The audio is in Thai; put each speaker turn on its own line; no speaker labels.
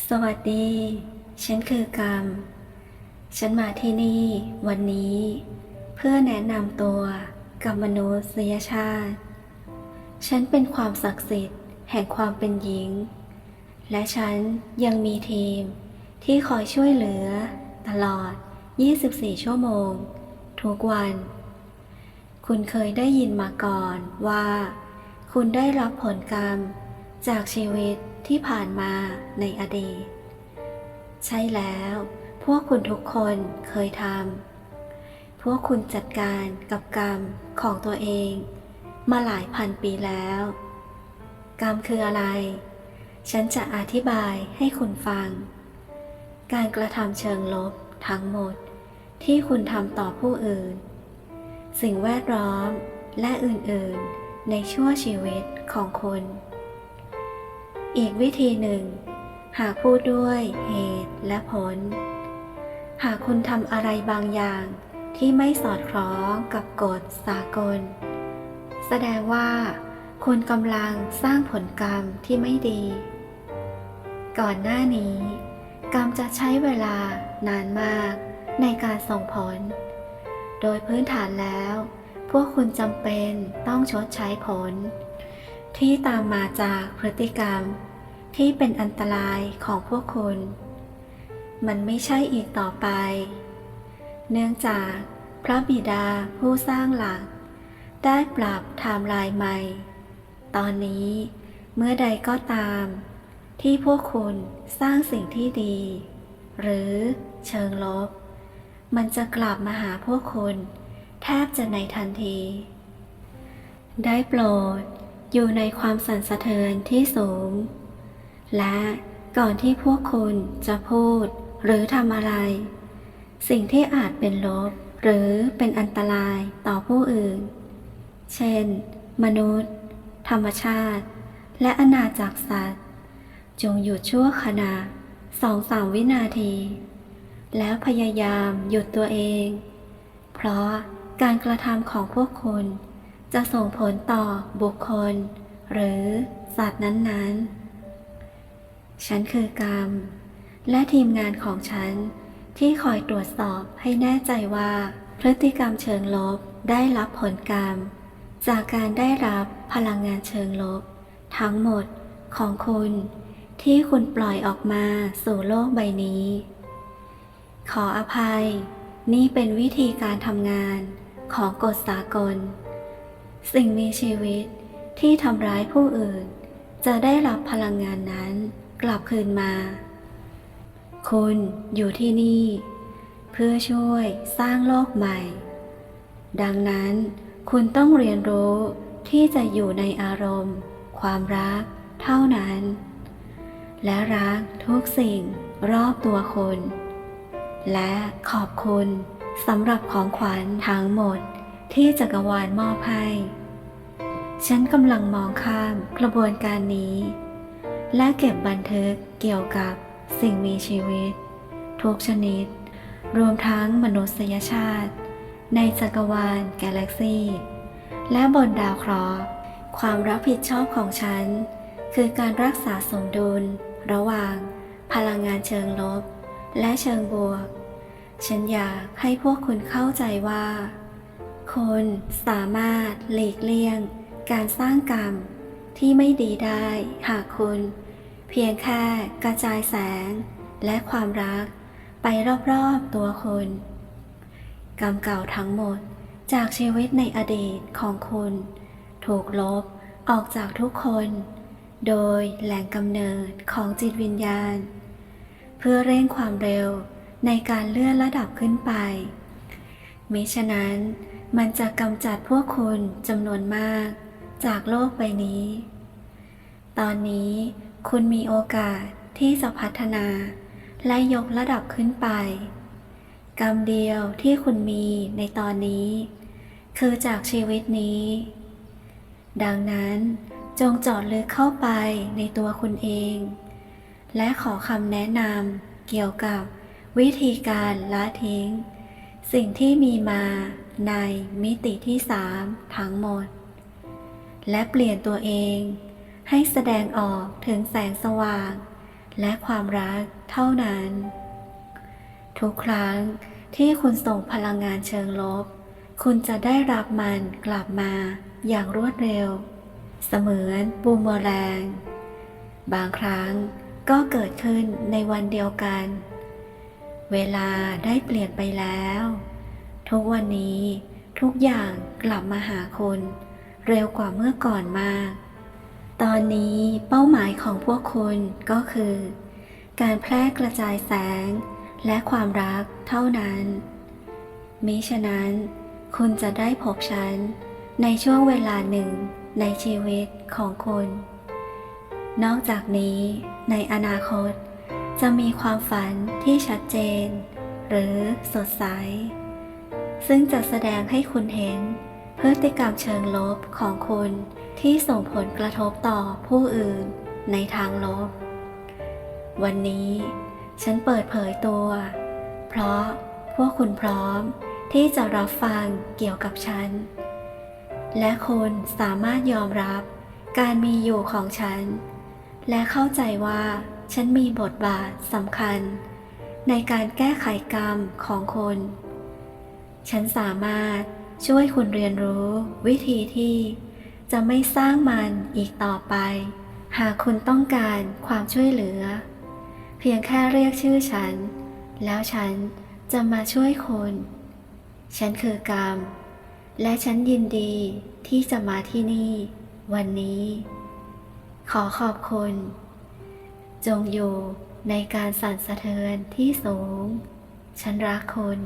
สวัสดี ฉันคือกรรม ฉันมาที่นี่วันนี้ เพื่อแนะนำตัวกับมนุษยชาติ ฉันเป็นความศักดิ์สิทธิ์แห่งความเป็นหญิง และฉันยังมีทีมที่คอยช่วยเหลือ ตลอด 24 ชั่วโมง ทุกวัน คุณเคยได้ยินมาก่อนว่า คุณได้รับผลกรรมจากชีวิต ที่ผ่านมาในอดีต ใช่แล้ว พวกคุณทุกคนเคยทำพวกคุณจัดการกับกรรมของตัวเอง มาหลายพันปีแล้ว กรรมคืออะไร ฉันจะอธิบายให้คุณฟัง การกระทำเชิงลบทั้งหมดที่คุณทำต่อผู้อื่น สิ่งแวดล้อมและอื่นๆ ในชั่วชีวิตของคุณ อีกวิธีหนึ่ง หากพูดด้วยเหตุและผล หากคุณทำอะไรบางอย่างที่ไม่สอดคล้องกับกฎสากล แสดงว่า คุณกำลังสร้างผลกรรมที่ไม่ดี ก่อนหน้านี้ กรรมจะใช้เวลานานมากในการส่งผล โดยพื้นฐานแล้ว พวกคุณจำเป็นต้องชดใช้ผล ที่ตามมาจากพฤติกรรม ที่เป็นอันตรายของพวกคุณ มันไม่ใช่อีกต่อไป เนื่องจากพระบิดาผู้สร้างหลัก ได้ปรับไทม์ไลน์ใหม่ ตอนนี้เมื่อใดก็ตาม ที่พวกคุณสร้างสิ่งที่ดี หรือเชิงลบ มันจะกลับมาหาพวกคุณ แทบจะในทันที ได้โปรด อยู่ในความสั่นสะเทือนที่สูง และก่อนที่พวกคุณจะพูดหรือทำอะไร สิ่งที่อาจเป็นลบหรือเป็นอันตรายต่อผู้อื่น เช่น มนุษย์ ธรรมชาติ และอาณาจักสัตว์ จงหยุดชั่วขณะสองสามวินาที แล้วพยายามหยุดตัวเอง เพราะการกระทำของพวกคุณ จะส่งผลต่อบุคคล หรือสัตว์นั้นๆ ฉันคือกรรม และทีมงานของฉัน ที่คอยตรวจสอบให้แน่ใจว่า พฤติกรรมเชิงลบได้รับผลกรรม จากการได้รับพลังงานเชิงลบ ทั้งหมดของคุณ ที่คุณปล่อยออกมาสู่โลกใบนี้ ขออภัย นี่เป็นวิธีการทำงานของกฎสากล สิ่งมีชีวิตที่ทำร้ายผู้อื่น จะได้รับพลังงานนั้นกลับคืนมา คุณอยู่ที่นี่ เพื่อช่วยสร้างโลกใหม่ ดังนั้นคุณต้องเรียนรู้ที่จะอยู่ในอารมณ์ ความรัก เท่านั้น และรักทุกสิ่งรอบตัวคุณ และขอบคุณสำหรับของขวัญทั้งหมด ที่จักรวาลมอบให้ ฉันกำลังมองข้ามกระบวนการนี้ และเก็บบันทึกเกี่ยวกับสิ่งมีชีวิต ทุกชนิด รวมทั้งมนุษยชาติ ในจักรวาลกาแล็กซีและบนดาวเคราะห์ความรับผิดชอบของฉัน คือการรักษาสมดุล ระหว่าง พลังงานเชิงลบ และเชิงบวก ฉันอยากให้พวกคุณเข้าใจว่า คุณสามารถหลีกเลี่ยง การสร้างกรรม ที่ไม่ดีได้หากคุณ เพียงแค่กระจายแสง และความรัก ไปรอบๆตัวคุณ กรรมเก่าทั้งหมดจากชีวิตในอดีตของคุณ ถูกลบออกจากทุกคน โดยแหล่งกำเนิดของจิตวิญญาณ เพื่อเร่งความเร็วในการเลื่อนระดับขึ้นไปมิฉะนั้น มันจะกำจัดพวกคุณจำนวนมาก จากโลกใบนี้ ตอนนี้คุณมีโอกาสที่จะพัฒนา และยกระดับขึ้นไป กรรมเดียวที่คุณมีในตอนนี้ คือจากชีวิตนี้ ดังนั้นจงจาะลึกเข้าไปในตัวคุณเอง และขอคำแนะนำเกี่ยวกับวิธีการละทิ้ง สิ่งที่มีมาในมิติที่สามทั้งหมด และเปลี่ยนตัวเองให้แสดงออกถึงแสงสว่าง และความรักเท่านั้น ทุกครั้งที่คุณส่งพลังงานเชิงลบ คุณจะได้รับมันกลับมาอย่างรวดเร็ว เสมือนบูมเมอแรง บางครั้งก็เกิดขึ้นในวันเดียวกัน เวลาได้เปลี่ยนไปแล้ว ทุกวันนี้ทุกอย่างกลับมาหาคุณเร็วกว่าเมื่อก่อนมาก ตอนนี้เป้าหมายของพวกคุณก็คือ การแพร่กระจายแสงและความรักเท่านั้น มิฉะนั้น คุณจะได้พบฉัน ในช่วงเวลาหนึ่งในชีวิตของคุณ นอกจากนี้ในอนาคต จะมีความฝันที่ชัดเจน หรือสดใส ซึ่งจะแสดงให้คุณเห็นพฤติกรรมเชิงลบของคุณที่ส่งผลกระทบต่อผู้อื่นในทางลบ วันนี้ฉันเปิดเผยตัว เพราะพวกคุณพร้อมที่จะรับฟังเกี่ยวกับฉัน และคุณสามารถยอมรับการมีอยู่ของฉัน และเข้าใจว่า ฉันมีบทบาทสำคัญ ในการแก้ไขกรรมของคุณฉันสามารถช่วยคุณเรียนรู้วิธีที่จะไม่สร้างมันอีกต่อไป หากคุณต้องการความช่วยเหลือ เพียงแค่เรียกชื่อฉัน แล้วฉันจะมาช่วยคุณ ฉันคือกรรม และฉันยินดีที่จะมาที่นี่ วันนี้ ขอขอบคุณ จงอยู่ในการสั่นสะเทือนที่สูง ฉันรักคุณ